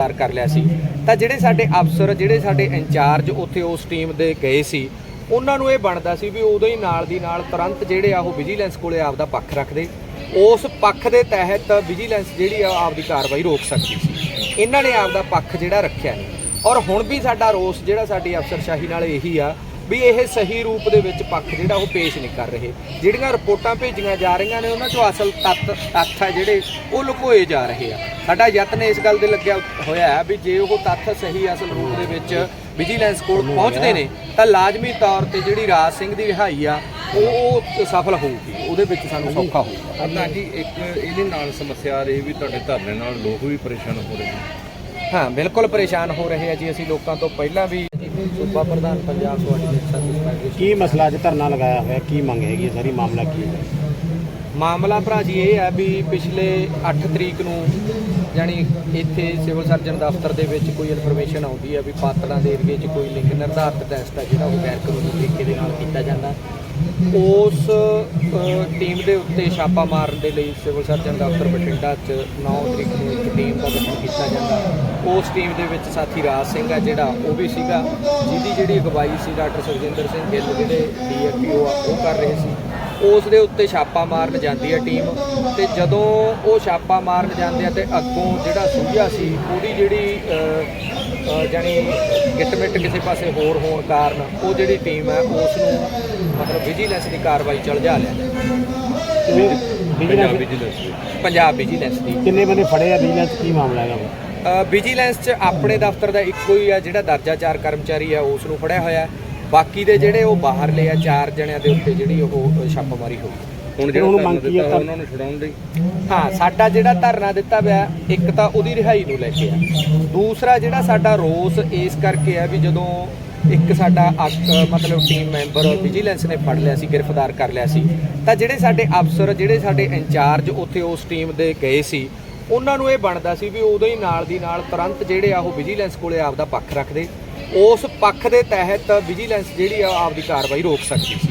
ਗ੍ਰਿਫਤਾਰ ਕਰ ਲਿਆ ਸੀ। ਤਾਂ ਜਿਹੜੇ ਸਾਡੇ ਅਫਸਰ, ਜਿਹੜੇ ਸਾਡੇ ਇੰਚਾਰਜ ਉੱਥੇ ਉਸ ਟੀਮ ਦੇ ਗਏ ਸੀ, ਉਹਨਾਂ ਨੂੰ ਇਹ ਬਣਦਾ ਸੀ ਵੀ ਉਦੋਂ ਹੀ ਨਾਲ ਦੀ ਨਾਲ ਤੁਰੰਤ ਜਿਹੜੇ ਆ ਉਹ ਵਿਜੀਲੈਂਸ ਕੋਲੇ ਆਪਦਾ ਪੱਖ ਰੱਖਦੇ। ਉਸ ਪੱਖ ਦੇ ਤਹਿਤ ਵਿਜੀਲੈਂਸ ਜਿਹੜੀ ਆ ਆਪਦੀ ਕਾਰਵਾਈ ਰੋਕ ਸਕਦੀ ਸੀ। ਇਹਨਾਂ ਨੇ ਆਪਦਾ ਪੱਖ ਜਿਹੜਾ ਰੱਖਿਆ ਨਹੀਂ। ਔਰ ਹੁਣ ਵੀ ਸਾਡਾ ਰੋਸ ਜਿਹੜਾ ਸਾਡੀ ਅਫਸਰਸ਼ਾਹੀ ਨਾਲ ਇਹੀ ਆ ਵੀ ਇਹ ਸਹੀ ਰੂਪ ਦੇ ਵਿੱਚ ਪੱਖ ਜਿਹੜਾ ਉਹ ਪੇਸ਼ ਨਹੀਂ ਕਰ ਰਹੇ। ਜਿਹੜੀਆਂ ਰਿਪੋਰਟਾਂ ਭੇਜੀਆਂ ਜਾ ਰਹੀਆਂ ਨੇ ਉਹਨਾਂ ਚੋਂ ਅਸਲ ਤੱਤ ਤੱਥ ਹੈ ਜਿਹੜੇ ਉਹ ਲੁਕੋਏ ਜਾ ਰਹੇ ਆ। ਸਾਡਾ ਯਤਨ ਇਸ ਗੱਲ ਦੇ ਲੱਗਿਆ ਹੋਇਆ ਹੈ ਵੀ ਜੇ ਉਹ ਤੱਥ ਸਹੀ ਅਸਲ ਰੂਪ ਦੇ ਵਿੱਚ ਵਿਜੀਲੈਂਸ ਕੋਲ ਪਹੁੰਚਦੇ ਨੇ ਤਾਂ ਲਾਜ਼ਮੀ ਤੌਰ ਤੇ ਜਿਹੜੀ ਰਾਜ ਸਿੰਘ ਦੀ ਰਿਹਾਈ ਆ ਉਹ ਉਹ ਸਫਲ ਹੋਊਗੀ। ਉਹਦੇ ਵਿੱਚ ਸਾਨੂੰ ਸੌਖਾ ਹੋਊਗਾ। ਪ੍ਰਧਾਨ ਜੀ ਇੱਕ ਇਹਦੇ ਨਾਲ ਸਮੱਸਿਆ ਆ ਰਹੀ ਵੀ ਤੁਹਾਡੇ ਧਰਨੇ ਨਾਲ ਲੋਕ ਵੀ ਪਰੇਸ਼ਾਨ ਹੋ ਰਹੇ ਨੇ। ਹਾਂ ਬਿਲਕੁਲ ਪਰੇਸ਼ਾਨ ਹੋ ਰਹੇ ਆ ਜੀ। ਅਸੀਂ ਲੋਕਾਂ ਤੋਂ ਪਹਿਲਾਂ ਵੀ ਸੂਬਾ ਪ੍ਰਧਾਨ ਪੰਜਾਬ ਕੋਆਰਡੀਨੇਸ਼ਨ ਸਰਵਿਸ ਫੈਡਰੇਸ਼ਨ ਕੀ ਮਸਲਾ ਅੱਜ ਧਰਨਾ ਲਗਾਇਆ ਹੋਇਆ? ਕੀ ਮੰਗ ਹੈਗੀ ਹੈ? ਸਾਰੀ ਮਾਮਲਾ ਕੀ ਹੈ? ਮਾਮਲਾ ਭਰਾ ਜੀ ਇਹ ਹੈ ਵੀ ਪਿਛਲੇ 8 ਤਰੀਕ ਨੂੰ ਯਾਨੀ ਇੱਥੇ ਸਿਵਲ ਸਰਜਨ ਦਫ਼ਤਰ ਦੇ ਵਿੱਚ ਕੋਈ ਇਨਫੋਰਮੇਸ਼ਨ ਆਉਂਦੀ ਹੈ ਵੀ ਪਾਤੜਾਂ ਦੇ ਏਰੀਏ 'ਚ ਕੋਈ ਲਿੰਗ ਨਿਰਧਾਰਤ ਟੈਸਟ ਹੈ ਜਿਹੜਾ ਉਹ ਗੈਰ ਕਾਨੂੰਨੀ ਤਰੀਕੇ ਦੇ ਨਾਲ ਕੀਤਾ ਜਾਂਦਾ। ਉਸ ਟੀਮ ਦੇ ਉੱਤੇ ਛਾਪਾ ਮਾਰਨ ਦੇ ਲਈ ਸਿਵਲ ਸਰਜਨ ਦਫ਼ਤਰ ਬਠਿੰਡਾ 'ਚ 9 ਤਰੀਕ ਨੂੰ ਇੱਕ ਟੀਮ ਦਾ ਗਠਨ ਕੀਤਾ ਜਾਂਦਾ। ਉਸ ਟੀਮ ਦੇ ਵਿੱਚ ਸਾਥੀ ਰਾਜ ਸਿੰਘ ਹੈ ਜਿਹੜਾ, ਉਹ ਵੀ ਸੀਗਾ। ਜਿਹਦੀ ਜਿਹੜੀ ਅਗਵਾਈ ਸੀ ਡਾਕਟਰ ਸੁਖਜਿੰਦਰ ਸਿੰਘ ਗਿੱਲ ਜਿਹੜੇ ਡੀਐਫਪੀਓ ਆ, ਉਹ ਕਰ ਰਹੇ ਸੀ। ਉਸ ਦੇ ਉੱਤੇ ਛਾਪਾ ਮਾਰਨ ਜਾਂਦੀ ਹੈ ਟੀਮ ਤੇ ਜਦੋਂ ਉਹ ਛਾਪਾ ਮਾਰਨ ਜਾਂਦੇ ਆ ਤੇ ਅੱਗੋਂ ਜਿਹੜਾ ਸੂਝਿਆ ਸੀ, ਉਹਦੀ ਜਿਹੜੀ ਜਾਣੀ ਗਿੱਟਮਿੱਟ ਕਿਸੇ ਪਾਸੇ ਹੋਰ ਹੋਣ ਕਾਰਨ ਉਹ ਜਿਹੜੀ ਟੀਮ ਹੈ ਉਸ ਨੂੰ ਮਤਲਬ ਵਿਜੀਲੈਂਸ ਦੀ ਕਾਰਵਾਈ ਚਲ ਜਾ ਲਿਆ। ਪੰਜਾਬ ਵਿਜੀਲੈਂਸ ਪੰਜਾਬ ਦੀ। ਕਿੰਨੇ ਬੰਦੇ ਫੜੇ ਆ? ਵਿਜੀਲੈਂਸ ਕੀ ਮਾਮਲਾ ਹੈਗਾ? ਅ, ਵਿਜੀਲੈਂਸ 'ਚ ਆਪਣੇ ਦਫ਼ਤਰ ਦਾ ਇੱਕੋ ਹੀ ਆ ਜਿਹੜਾ ਦਰਜਾ ਚਾਰ ਕਰਮਚਾਰੀ ਆ ਉਸ ਨੂੰ ਫੜਿਆ ਹੋਇਆ। ਹੈ। ਬਾਕੀ ਦੇ ਜਿਹੜੇ ਉਹ ਬਾਹਰਲੇ ਆ ਚਾਰ ਜਣਿਆਂ ਦੇ ਉੱਤੇ ਜਿਹੜੀ ਉਹ ਛਾਪਾਮਾਰੀ ਹੋਈ। ਹੁਣ ਜਿਹੜਾ ਜਿਹੜਾ ਮੰਗ ਕੀ ਆ ਉਹਨਾਂ ਨੂੰ ਛਡਾਉਣ ਲਈ। ਹਾਂ ਸਾਡਾ ਜਿਹੜਾ ਧਰਨਾ ਦਿੱਤਾ ਪਿਆ ਇੱਕ ਤਾਂ ਉਹਦੀ ਰਿਹਾਈ ਨੂੰ ਲੈ ਕੇ ਆ। ਦੂਸਰਾ ਜਿਹੜਾ ਸਾਡਾ ਰੋਸ ਇਸ ਕਰਕੇ ਆ ਵੀ ਜਦੋਂ ਇੱਕ ਸਾਡਾ ਅਕ- ਮਤਲਬ ਟੀਮ ਮੈਂਬਰ ਵਿਜੀਲੈਂਸ ਨੇ ਫੜ ਲਿਆ ਸੀ ਗ੍ਰਿਫਤਾਰ ਕਰ ਲਿਆ ਸੀ ਤਾਂ ਜਿਹੜੇ ਸਾਡੇ ਅਫਸਰ ਜਿਹੜੇ ਸਾਡੇ ਇੰਚਾਰਜ ਉੱਥੇ ਉਸ ਟੀਮ ਦੇ ਗਏ ਸੀ ਉਹਨਾਂ ਨੂੰ ਇਹ ਬਣਦਾ ਸੀ ਵੀ ਉਦੋਂ ਹੀ ਨਾਲ ਦੀ ਨਾਲ ਤੁਰੰਤ ਜਿਹੜੇ ਆ ਉਹ ਵਿਜੀਲੈਂਸ ਕੋਲੇ ਆਪਦਾ ਪੱਖ ਰੱਖਦੇ। ਉਸ ਪੱਖ ਦੇ ਤਹਿਤ ਵਿਜੀਲੈਂਸ ਜਿਹੜੀ ਆ ਆਪਦੀ ਕਾਰਵਾਈ ਰੋਕ ਸਕਦੀ ਸੀ।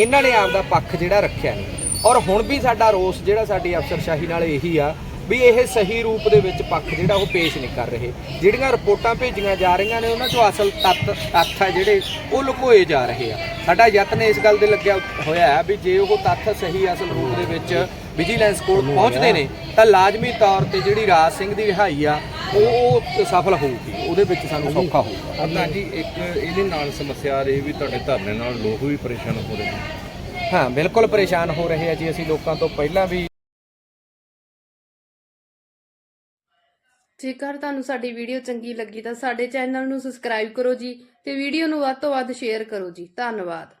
ਇਹਨਾਂ ਨੇ ਆਪਦਾ ਪੱਖ ਜਿਹੜਾ ਰੱਖਿਆ ਨਹੀਂ। ਔਰ ਹੁਣ ਵੀ ਸਾਡਾ ਰੋਸ ਜਿਹੜਾ ਸਾਡੀ ਅਫਸਰਸ਼ਾਹੀ ਨਾਲ ਇਹੀ ਆ ਵੀ ਇਹ ਸਹੀ ਰੂਪ ਦੇ ਵਿੱਚ ਪੱਖ ਜਿਹੜਾ ਉਹ ਪੇਸ਼ ਨਹੀਂ ਕਰ ਰਹੇ। ਜਿਹੜੀਆਂ ਰਿਪੋਰਟਾਂ ਭੇਜੀਆਂ ਜਾ ਰਹੀਆਂ ਨੇ ਉਹਨਾਂ ਚੋਂ ਅਸਲ ਤੱਤ ਤੱਥ ਹੈ ਜਿਹੜੇ ਉਹ ਲੁਕੋਏ ਜਾ ਰਹੇ ਆ। ਸਾਡਾ ਯਤਨ ਇਸ ਗੱਲ ਦੇ ਲੱਗਿਆ ਹੋਇਆ ਹੈ ਵੀ ਜੇ ਉਹ ਤੱਥ ਸਹੀ ਅਸਲ ਰੂਪ ਦੇ ਵਿੱਚ ਵਿਜੀਲੈਂਸ ਕੋਲ ਪਹੁੰਚਦੇ ਨੇ ਤਾਂ ਲਾਜ਼ਮੀ ਤੌਰ ਤੇ ਜਿਹੜੀ ਰਾਜ ਸਿੰਘ ਦੀ ਰਿਹਾਈ ਆ ਉਹ ਸਫਲ ਹੋਊਗੀ। ਉਹਦੇ ਵਿੱਚ ਸਾਨੂੰ ਸੌਖਾ ਹੋਊਗਾ। ਪ੍ਰਧਾਨ ਜੀ ਇੱਕ ਇਹਦੇ ਨਾਲ ਸਮੱਸਿਆ ਆ ਰਹੀ ਵੀ ਤੁਹਾਡੇ ਧਰਨੇ ਨਾਲ ਲੋਕ ਵੀ ਪਰੇਸ਼ਾਨ ਹੋ ਰਹੇ ਨੇ। ਹਾਂ, ਬਿਲਕੁਲ ਪਰੇਸ਼ਾਨ ਹੋ ਰਹੇ ਆ ਜੀ ਅਸੀਂ ਲੋਕਾਂ ਤੋਂ ਪਹਿਲਾਂ ਵੀ। ਜੇਕਰ ਤੁਹਾਨੂੰ ਸਾਡੀ ਵੀਡੀਓ ਚੰਗੀ ਲੱਗੀ ਤਾਂ ਸਾਡੇ ਚੈਨਲ ਨੂੰ ਸਬਸਕ੍ਰਾਈਬ ਕਰੋ ਜੀ ਤੇ ਵੀਡੀਓ ਨੂੰ ਵੱਧ ਤੋਂ ਵੱਧ ਸ਼ੇਅਰ ਕਰੋ ਜੀ। ਧੰਨਵਾਦ।